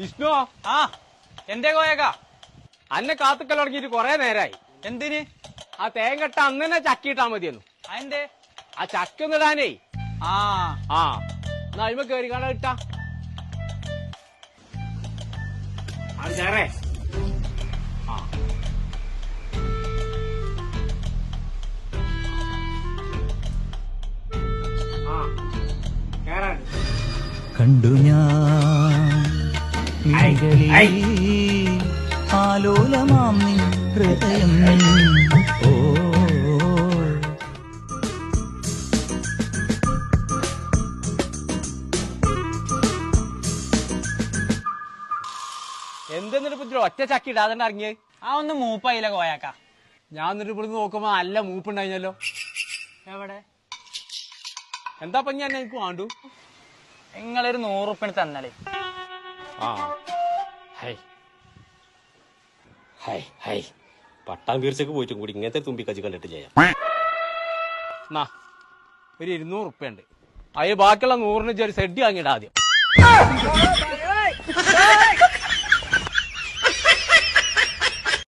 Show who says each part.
Speaker 1: വിഷ്ണു?
Speaker 2: ആ എന്തേ കോയക്ക
Speaker 1: അന്നെ കാത്തുക്കൽ തുടങ്ങിയിട്ട് കൊറേ നേരായി.
Speaker 2: എന്തിന്?
Speaker 1: ആ തേങ്ങട്ട അന്ന് തന്നെ ചക്കിയിട്ടാ മതിയെന്നു.
Speaker 2: അതെന്തേ
Speaker 1: ആ ചക്ക ഒന്നിടാനേ
Speaker 2: ആ.
Speaker 1: ആ എന്നാ അഴിമ കേറി കാണാൻ ഇട്ടാ. അത് ചേറേ
Speaker 3: കണ്ടു ഞാൻ. ആലോലമാം നിൻ ഹൃദയം. ഓ.
Speaker 1: എന്തെന്നിട്ട് ഒറ്റ ചക്കി ഇടാതെ ഇറങ്ങിയത്
Speaker 2: ആ ഒന്ന് മൂപ്പായില്ല കോയക്ക.
Speaker 1: ഞാൻ എന്നിട്ട് ഇവിടുന്ന് നോക്കുമ്പോ നല്ല മൂപ്പുണ്ടായില്ലോ
Speaker 2: എവിടെ?
Speaker 1: എന്താ എനിക്ക് വേണ്ടു?
Speaker 2: നിങ്ങളൊരു നൂറുപ്പിന് തന്നാലേ.
Speaker 1: ആ. ഹൈ. ഹൈ ഹൈ. പട്ടാം വീർച്ചക്ക് പോയിട്ടും കൂടി ഇങ്ങനത്തെ തുമ്പിക്കച്ചി കണ്ടിട്ട് ചെയ്യാം. എന്നാ ഒരു ഇരുന്നൂറ് ഉപ്പ ഉണ്ട് അതിൽ ബാക്കിയുള്ള നൂറിന് ചെറിയ സെഡ് വാങ്ങിയിടാ ആദ്യം.